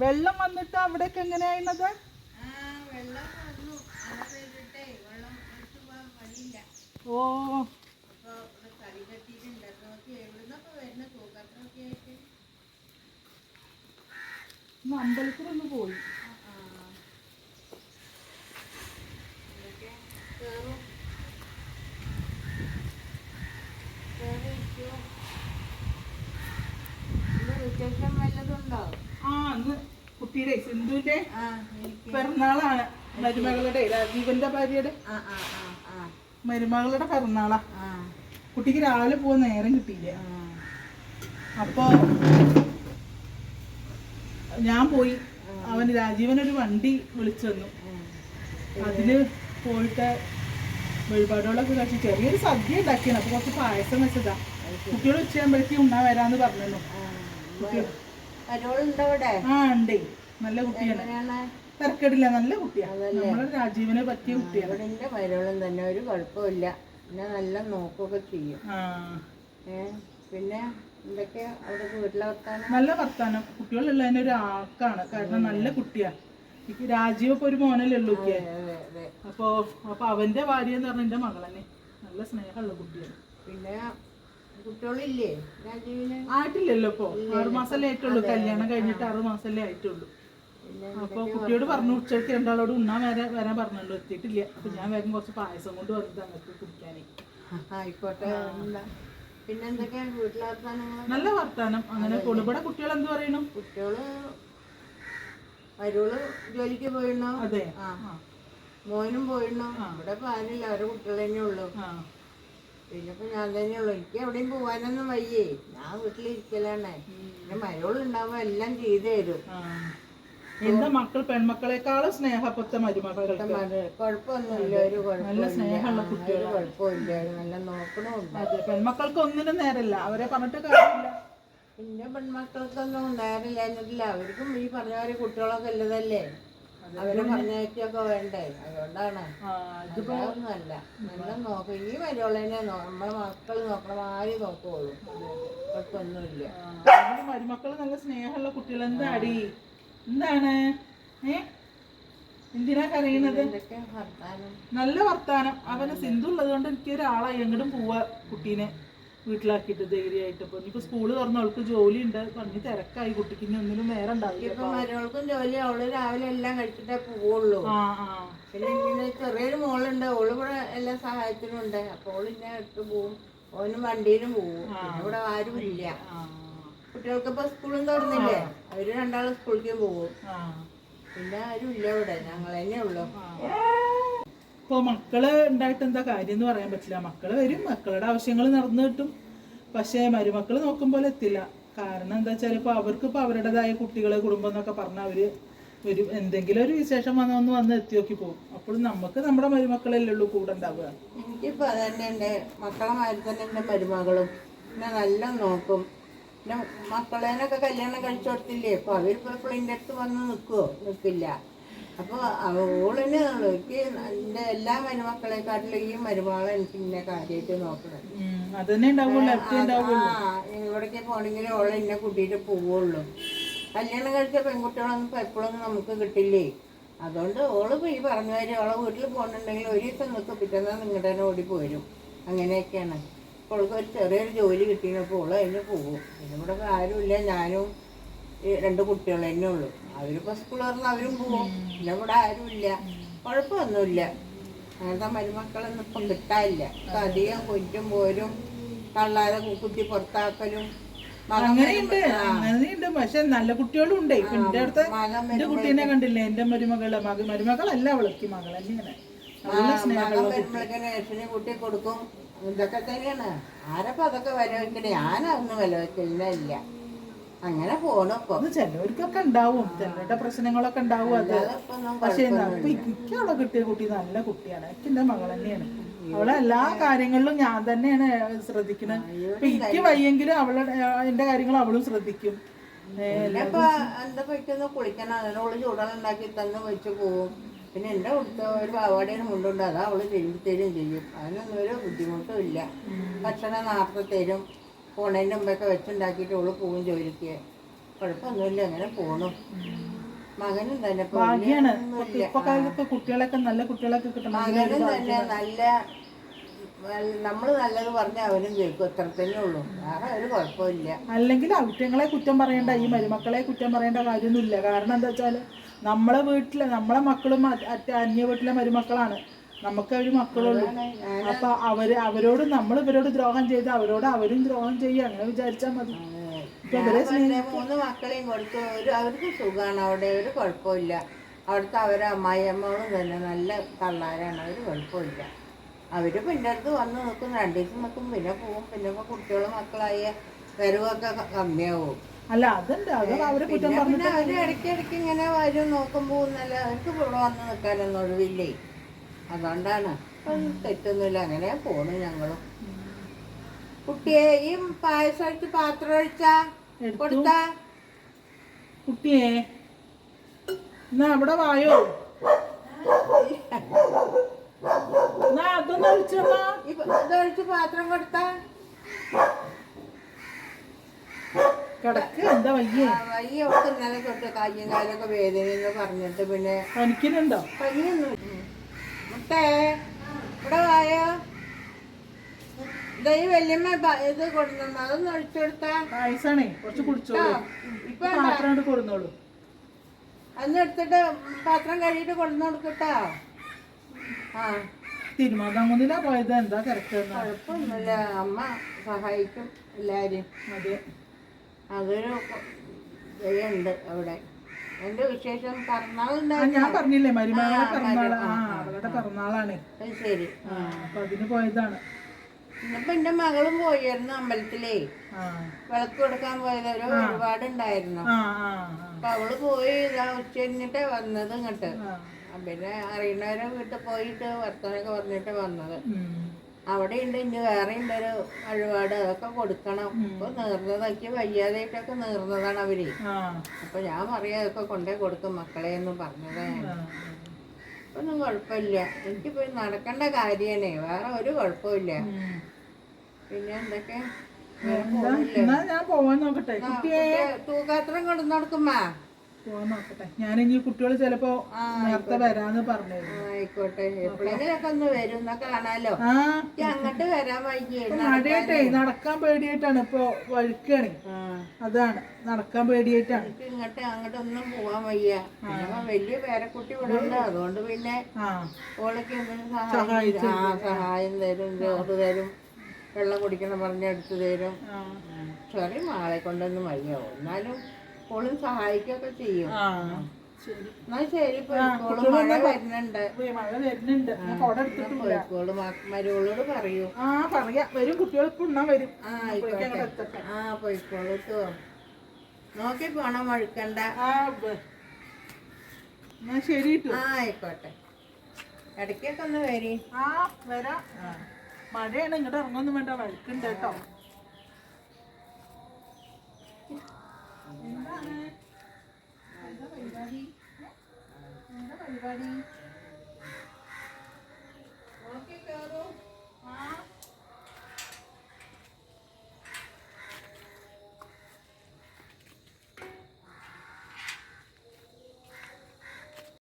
വെള്ളം വന്നിട്ട് അവിടെയൊക്കെ എങ്ങനെയായിരുന്നത് ഓ. അമ്പലത്തിലൊന്ന് പോയി. Thank പെയ്തിട്ടേ വെള്ളം ഒഴിച്ചു പോകാൻ വഴിയില്ല ഓ അപ്പോൾ ഇവിടെ കളി കെട്ടിയിട്ടുണ്ട് നോക്കി എവിടുന്നൊക്കെ വരുന്ന തൂക്കത്തിനൊക്കെ ആയിട്ട് ഇന്ന് അമ്പലത്തിലൊന്ന് പോയി ആ, ആ. ഇതൊക്കെ കേറും കേറി ഇരിക്കും. ഇന്ന് വിശേഷം വല്ലതുണ്ടോ ആ അന്ന് കുട്ടിയുടെ സിന്ധുവിന്റെ പിറന്നാളാണ്. മരുമകളുടെ രാജീവന്റെ ഭാര്യയുടെ മരുമകളുടെ പിറന്നാളാ. കുട്ടിക്ക് രാവിലെ പോകാൻ നേരം കിട്ടിയില്ല. അപ്പോ ഞാൻ പോയി. അവൻ രാജീവൻ ഒരു വണ്ടി വിളിച്ചു വന്നു അതിൽ പോയിട്ട് വഴിപാടുകളൊക്കെ കഴിച്ച് ചെറിയൊരു സദ്യ ഉണ്ടാക്കിയാണ്. അപ്പൊ കുറച്ച് പായസം വെച്ചതാ. കുട്ടികൾ ഉച്ചയാകുമ്പോഴേക്കും ഉണ്ടാ വരാന്ന് പറഞ്ഞു ആ ഉണ്ടേ. നല്ല കുട്ടിയാണ്. തിരക്കടില്ല നല്ല കുട്ടിയാണ് നമ്മുടെ രാജീവിനെ പറ്റിയ കുട്ടിയാണ്. മരോളും തന്നെ ഒരു കുഴപ്പമില്ല പിന്നെ നല്ല നോക്കുകയൊക്കെ ചെയ്യും. പിന്നെ എന്തൊക്കെ അവിടെ വീട്ടിലെ വർത്താനം? നല്ല വർത്താനം. കുട്ടികളുള്ളതിന് ഒരു ആക്കാണ്. കാരണം നല്ല കുട്ടിയാ. എനിക്ക് രാജീവ് ഒക്കെ ഒരു മോനല്ലേ ഉള്ളൂ അപ്പൊ അപ്പൊ അവന്റെ ഭാര്യ എന്ന് പറഞ്ഞ എന്റെ മകളന്നെ. നല്ല സ്നേഹമുള്ള കുട്ടിയാണ്. പിന്നെ കുട്ടികളില്ലേ രാജീവിന്? ആയിട്ടില്ലല്ലോ ഇപ്പൊ. ആറുമാസല്ലേ ആയിട്ടുള്ളൂ. കല്യാണം കഴിഞ്ഞിട്ട് ആറുമാസല്ലേ ആയിട്ടുള്ളൂ. പിന്നെ അപ്പൊ കുട്ടിയോട് പറഞ്ഞു ഉച്ചയ്ക്ക് രണ്ടാളോട് ഉണ്ണാൻ വരെ വരാൻ പറഞ്ഞല്ലോ എത്തിയിട്ടില്ല അപ്പൊ ഞാൻ വേഗം കുറച്ച് പായസം കൊണ്ട് വന്നത് അങ്ങോട്ട് കുടിക്കാനേ. ആയിക്കോട്ടെ. എന്താ പിന്നെ എന്തൊക്കെയാ വീട്ടിലെ നല്ല വർത്താനം. അങ്ങനെ ഇവിടെ കുട്ടികൾ എന്ത് പറയണു? കുട്ടികൾ മരോൾ ജോലിക്ക് പോയിണോ. അതെ. ആ. മോനും പോയിണോ. ഇവിടെ ഇപ്പൊ ആരില്ല അവരുടെ കുട്ടികൾ തന്നെ ഉള്ളൂ. ആ. പിന്നെ ഇപ്പൊ ഞാൻ തന്നെ ഉള്ളു. എനിക്ക് എവിടെയും പോകാനൊന്നും വയ്യേ. ഞാൻ വീട്ടിലിരിക്കലാണേ. പിന്നെ മരോളുണ്ടാവുമ്പോ എല്ലാം ചെയ്തു തരും. എന്റെ മക്കൾ പെൺമക്കളെക്കാളും സ്നേഹപ്പെട്ട മരുമകൾക്ക്. മര- കുഴപ്പമൊന്നുമില്ല ഒരു നല്ല സ്നേഹമുള്ള കുഴപ്പമില്ല. നല്ല അതെ പെൺമക്കൾക്ക് ഒന്നിനും നേരല്ല അവരെ പറഞ്ഞിട്ട് കാര്യമില്ല. പിന്നെ പെൺമക്കൾക്കൊന്നും നേരമില്ലാഞ്ഞിട്ടില്ല അവർക്കും ഈ പറഞ്ഞ പോലെ കുട്ടികളൊക്കെ ഉള്ളതല്ലേ? അവരെ പറഞ്ഞയക്കൊക്കെ വേണ്ടേ? അതുകൊണ്ടാണ്. അതൊന്നുമല്ല നല്ല നോക്കും. ഈ മരുവളനെ നമ്മളെ മക്കൾ നോക്കണ മാതിരി നോക്കുള്ളൂ കുഴപ്പമൊന്നുമില്ല. മരുമക്കൾ നല്ല സ്നേഹമുള്ള കുട്ടികൾ എന്താടി എന്താണ്? ഏ? എന്തിനാ കരയുന്നത്? നല്ല വർത്താനം. അവന് സിന്ധു ഉള്ളത് കൊണ്ട് എനിക്ക് ഒരാളായി എങ്ങോട്ടും പോവാ കുട്ടീനെ വീട്ടിലാക്കിട്ട് ധൈര്യമായിട്ട് ഇപ്പൊ ഇനിയിപ്പോ സ്കൂൾ തുറന്ന അവൾക്ക് ജോലി ഉണ്ട് പറഞ്ഞ് തിരക്കായി. കുട്ടിക്ക് ഇനി ഒന്നിനും നേരം ഉണ്ടാവില്ല. ജോലി അവൾ രാവിലെ എല്ലാം കഴിച്ചിട്ടേ പോവുള്ളൂ. പിന്നെ ഇങ്ങനെ ചെറിയൊരു മോളുണ്ട്. ഓൾ ഇവിടെ എല്ലാ സഹായത്തിനും ഉണ്ട്. അപ്പോൾ ഓൾ ഇന്നെ എടുത്ത് പോവും. ഓനും വണ്ടിയിലും പോവും. ഇവിടെ ആരും ഇല്ല കുട്ടികൾക്ക് ഇപ്പൊ സ്കൂളും തുറന്നില്ലേ? അവർ രണ്ടാളും സ്കൂളിലേക്ക് പോകും. പിന്നെ ആരും ഇല്ല ഇവിടെ. ഞങ്ങൾ തന്നെ ഉള്ളു. ഇപ്പൊ മക്കൾ ഉണ്ടായിട്ട് എന്താ കാര്യം എന്ന് പറയാൻ പറ്റില്ല. മക്കൾ വരും. മക്കളുടെ ആവശ്യങ്ങൾ നടന്നു കിട്ടും. പക്ഷേ മരുമക്കൾ നോക്കും പോലെ എത്തില്ല. കാരണം എന്താ വെച്ചാൽ ഇപ്പൊ അവർക്ക് ഇപ്പൊ അവരുടേതായ കുട്ടികളെ കുടുംബം എന്നൊക്കെ പറഞ്ഞാൽ അവർ വരും. എന്തെങ്കിലും ഒരു വിശേഷം വന്ന ഒന്ന് വന്ന് എത്തി നോക്കി പോകും അപ്പോഴും നമുക്ക് നമ്മുടെ മരുമക്കളല്ലേ ഉള്ളൂ കൂടെ ഉണ്ടാവുക. എനിക്കിപ്പോ അതന്നെ എന്റെ മക്കളെ മാതിരി തന്നെ എന്റെ മരുമകളും. എന്നെ നല്ല നോക്കും. പിന്നെ മക്കളേനൊക്കെ കല്യാണം കഴിച്ചു കൊടുത്തില്ലേ അപ്പൊ അവരിപ്പോ എപ്പോഴും എന്റെ അടുത്ത് വന്ന് നിൽക്കുമോ നിൽക്കില്ല അപ്പോൾ ഓളിന് എനിക്ക് എന്റെ എല്ലാ മരുമക്കളെക്കാട്ടിലും ഈ മരുമകളെ എനിക്ക് ഇന്നെ കാര്യമായിട്ട് നോക്കണം. ഇവിടേക്ക് പോണെങ്കിൽ ഓളെ എന്നെ കൂട്ടിയിട്ട് പോവുള്ളൂ. കല്യാണം കഴിച്ച പെൺകുട്ടികളൊന്നും ഇപ്പം എപ്പോഴൊന്നും നമുക്ക് കിട്ടില്ലേ? അതുകൊണ്ട് ഓൾ പോയി ഈ പറഞ്ഞ കാര്യം ഓളെ വീട്ടിൽ പോകുന്നുണ്ടെങ്കിൽ ഒരു ദിവസം നിൽക്കും പിറ്റേന്നാ നിങ്ങളുടെ തന്നെ ഓടി പോരും. അങ്ങനെയൊക്കെയാണ്. അപ്പോൾ ഓൾക്ക് ഒരു ചെറിയൊരു ജോലി കിട്ടിയപ്പോൾ ഓൾ അതിന് പോകും. ഇവിടെ ആരുമില്ല. ഞാനും രണ്ട് കുട്ടികൾ തന്നെ ഉള്ളൂ. അവരിപ്പോൾ സ്കൂളിൽ തുറന്ന് അവരും പോകും പിന്നെ ഇവിടെ ആരുമില്ല. കുഴപ്പമൊന്നുമില്ല. അങ്ങനത്തെ മരുമക്കളൊന്നും ഇപ്പം കിട്ടാനില്ല. ഇപ്പം അധികം കൊറ്റും പോരും തള്ളാതെ കുത്തി പുറത്താക്കലും അങ്ങനെയുണ്ട്. അങ്ങനെയുണ്ട്. പക്ഷെ നല്ല കുട്ടികളും ഉണ്ട്. ഇപ്പൊ എന്റെ അടുത്ത് എന്റെ കുട്ടീനെ കണ്ടില്ലേ? എന്റെ മരുമകളെ മക മരുമകളല്ല അവളക്ക് മകൾ തന്നെയാണ് നല്ല സ്നേഹമുള്ള കുട്ടി കൊടുക്കും. ഇതൊക്കെ തന്നെയാണ്. ആരപ്പം അതൊക്കെ വില ഞാനൊന്നും വെക്കില്ല അങ്ങനെ പോണു അത് ചിലവർക്കൊക്കെ ഉണ്ടാവും. ചിലരുടെ പ്രശ്നങ്ങളൊക്കെ ഉണ്ടാവും അത്. പക്ഷെ എനിക്ക് അവളെ കിട്ടിയ കുട്ടി നല്ല കുട്ടിയാണ്. എനിക്ക് മകൾ തന്നെയാണ്. അവളെ എല്ലാ കാര്യങ്ങളിലും ഞാൻ തന്നെയാണ് ശ്രദ്ധിക്കുന്നത് ഇപ്പൊ എനിക്ക് വയ്യെങ്കിലും അവളുടെ എന്റെ കാര്യങ്ങൾ അവളും ശ്രദ്ധിക്കും. എന്താ പറ്റുന്ന കുളിക്കണം. അതിനുള്ള ചൂടുവെള്ളം ഉണ്ടാക്കി തന്ന് വെച്ച് പോവും. പിന്നെ എന്റെ കൊടുത്ത ഒരു പാവാടയും മുണ്ടുണ്ട്. അത് അവൾ ചെയ്ത് തരും ചെയ്യും. അതിനൊന്നും ഒരു ബുദ്ധിമുട്ടും ഇല്ല. ഭക്ഷണം നേരത്തെ തരും. പോണേന്റെ മുമ്പൊക്കെ വെച്ചുണ്ടാക്കിയിട്ട് അവൾ പോവും ജോലിക്ക്. കുഴപ്പമൊന്നുമില്ല. അങ്ങനെ പോണു. മകനും തന്നെ ഭാഗ്യാണ്. ഇപ്പൊ കുട്ടികളൊക്കെ നല്ല കുട്ടികളൊക്കെ മകനും തന്നെ നല്ല നമ്മൾ നല്ലത് പറഞ്ഞാൽ അവനും കേൾക്കും അത്ര തന്നെ ഉള്ളൂ. വേറെ ഒരു കുഴപ്പമില്ല. അല്ലെങ്കിൽ അവറ്റങ്ങളെ കുറ്റം പറയേണ്ട ഈ മരുമക്കളെ കുറ്റം പറയേണ്ട കാര്യമൊന്നുമില്ല. കാരണം എന്താ വെച്ചാൽ നമ്മളെ വീട്ടിലെ നമ്മളെ മക്കളും അന്യ വീട്ടിലെ മരുമക്കളാണ്. നമുക്ക് അവർ മക്കളുള്ളൂ അപ്പൊ അവർ അവരോട് നമ്മൾ ഇവരോട് ദ്രോഹം ചെയ്ത് അവരോട് അവരും ദ്രോഹം ചെയ്യും അങ്ങനെ വിചാരിച്ചാൽ മതി. മൂന്ന് മക്കളെയും കൊടുത്തു. അവർക്ക് സുഖമാണ് അവിടെ. ഒരു കുഴപ്പമില്ല. അവിടുത്തെ അവരെ അമ്മായിയമ്മകളും തന്നെ നല്ല തള്ളാരാണ്. ഒരു കുഴപ്പമില്ല. അവർ പിന്നെ അടുത്ത് വന്ന് നിൽക്കും. രണ്ടു ദിവസം നിൽക്കും. പിന്നെ പോവും. പിന്നെ കുട്ടികളും മക്കളായ വരവൊക്കെ കമ്മിയാവും. അല്ല അതുണ്ട്. അത് അവർ കുറ്റം പിന്നെ പറഞ്ഞിട്ട് പിന്നെ അവർ ഇടയ്ക്കിടയ്ക്ക് ഇങ്ങനെ വരും നോക്കുമ്പോ നല്ല അവർക്ക് ഇവിടെ വന്ന് നിൽക്കാനൊന്നും ഒഴിവില്ലേ? അതുകൊണ്ടാണ്. ഇപ്പം തെറ്റൊന്നുമില്ല. അങ്ങനെ പോണു ഞങ്ങളും. കുട്ടിയെ ഈ പായസം ഒഴിച്ച് പാത്രം ഒഴിച്ചാ? എടുത്തു. കൊടുത്താ? കുട്ടിയെ എന്നാ അവിടെ വായോ? എന്നാ അതൊന്ന് ഒഴിച്ചെന്നാ? ഇപ്പൊ ഇതൊഴിച്ച് പാത്രം കൊടുത്താ? കിടക്ക്. എന്താ വയ്യ? ഈ അവർക്ക് ഇന്നലെ തൊട്ട് കയ്യും കാലൊക്കെ വേദനയെന്ന് പറഞ്ഞിട്ട് പിന്നെ പനിക്കുന്നുണ്ടോ? പനിയൊന്നും മുട്ടേ ഇവിടെ വായോ? ഇതാ ഈ വല്യമ്മ ബ- ഇത് കൊടുക്കണം അതൊന്ന് ഒഴിച്ചു കൊടുത്താ? പായസാണേ കുറച്ച് കുടിച്ചോളൂ. ഇപ്പൊ പാത്രം കൊണ്ട് കൊടുന്നോളൂ. അന്ന് എടുത്തിട്ട് പാത്രം കഴുകിട്ട് കൊടുക്കട്ടോ. ആ. പോയത്. എന്താ കറക്റ്റ് കുഴപ്പമൊന്നുമില്ല. അമ്മ സഹായിക്കും എല്ലാരും അതെ. അതൊരു ഉണ്ട് അവിടെ. എന്റെ വിശേഷം ആ പറഞ്ഞാളുണ്ടായിരുന്നു ഞാൻ പറഞ്ഞില്ലേ മരുമകളെ പിറന്നാൾ. ആ അവളുടെ പിറന്നാളാണ്. ശരി. അപ്പൊ അതിന് പോയതാണ്. ഇന്നിപ്പോ എന്റെ മകളും പോയിരുന്നു അമ്പലത്തിലേ. വിളക്ക് കൊടുക്കാൻ പോയതൊരു ഒരു ഒരുപാടുണ്ടായിരുന്നു. അപ്പൊ അവൾ പോയി ഇതാ ഉച്ച കഴിഞ്ഞിട്ടേ വന്നത് ഇങ്ങോട്ട്. പിന്നെ അറിയണവരെ വീട്ടിൽ പോയിട്ട് വർത്തനൊക്കെ പറഞ്ഞിട്ട് വന്നത്. അവിടെ ഉണ്ട് ഇനി വേറെ ഉണ്ട് ഒരു വഴിപാട് അതൊക്കെ കൊടുക്കണം. ഇപ്പൊ നേർന്നതൊക്കെ വയ്യാതായിട്ടൊക്കെ നേർന്നതാണ് അവർ. അപ്പൊ ഞാൻ പറയാ അതൊക്കെ കൊണ്ടേ കൊടുക്കും മക്കളെ എന്ന് പറഞ്ഞത്. ഒന്നും കുഴപ്പമില്ല. എനിക്കിപ്പോ നടക്കേണ്ട കാര്യാണേ വേറെ ഒരു കുഴപ്പമില്ല. പിന്നെ എന്തൊക്കെ? ഞാൻ പോവാൻ നോക്കട്ടെ. തൂക്കാത്രം കൊണ്ടു നടക്കുമ്മാ? പോവാൻ നോക്കട്ടെ. ഞാനിനി കുട്ടികൾ ചിലപ്പോ നേരത്തെ വരാന്ന് പറഞ്ഞു ആയിക്കോട്ടെ. എപ്പോഴെങ്കിലൊക്കെ ഒന്ന് വരും കാണാലോ. അങ്ങോട്ട് വരാൻ വൈകിയേ മഴയായിട്ടേ നടക്കാൻ പേടിയായിട്ടാണ് ഇപ്പൊ വഴുക്കാണ്. അതാണ് നടക്കാൻ പേടിയായിട്ടാണ്. ഇങ്ങോട്ട് അങ്ങോട്ട് ഒന്നും പോവാൻ വയ്യ. വലിയ പേരക്കുട്ടി ഇവിടെ ഉണ്ട്. അതുകൊണ്ട് പിന്നെ ഓളൊക്കെ എന്തെങ്കിലും സഹായം തരും. ചോറ് തരും. വെള്ളം കുടിക്കണം പറഞ്ഞെടുത്ത് തരും. ചെറിയ മാളെ കൊണ്ടൊന്നും വയ്യ. എന്നാലും ഓളും സഹായിക്കൊക്കെ ചെയ്യും. എന്നാ ശരി പോയിക്കോളും. മഴ വരുന്നുണ്ട്. മഴ വരുന്നുണ്ട്. പോയിക്കോളും. മരുവളോട് പറയൂ. ആ പറയാ. വരും കുട്ടികൾക്ക് ഇപ്പൊ ഉണ്ണാൻ വരും. ആ ആയിക്കോട്ടെ. ആ പോയിക്കോളൂ. നോക്കി പോണം മഴുക്കണ്ട. എന്നാ ശരി. ആ ആയിക്കോട്ടെ. ഇടയ്ക്കൊക്കെ ഒന്ന് വരി. ആ വരാം. മഴയാണ് ഇങ്ങോട്ട് ഇറങ്ങൊന്നും വേണ്ട. വഴുക്കുണ്ട് കേട്ടോ. എന്താണ്? എന്താ പരിപാടി? എന്താ പരിപാടി?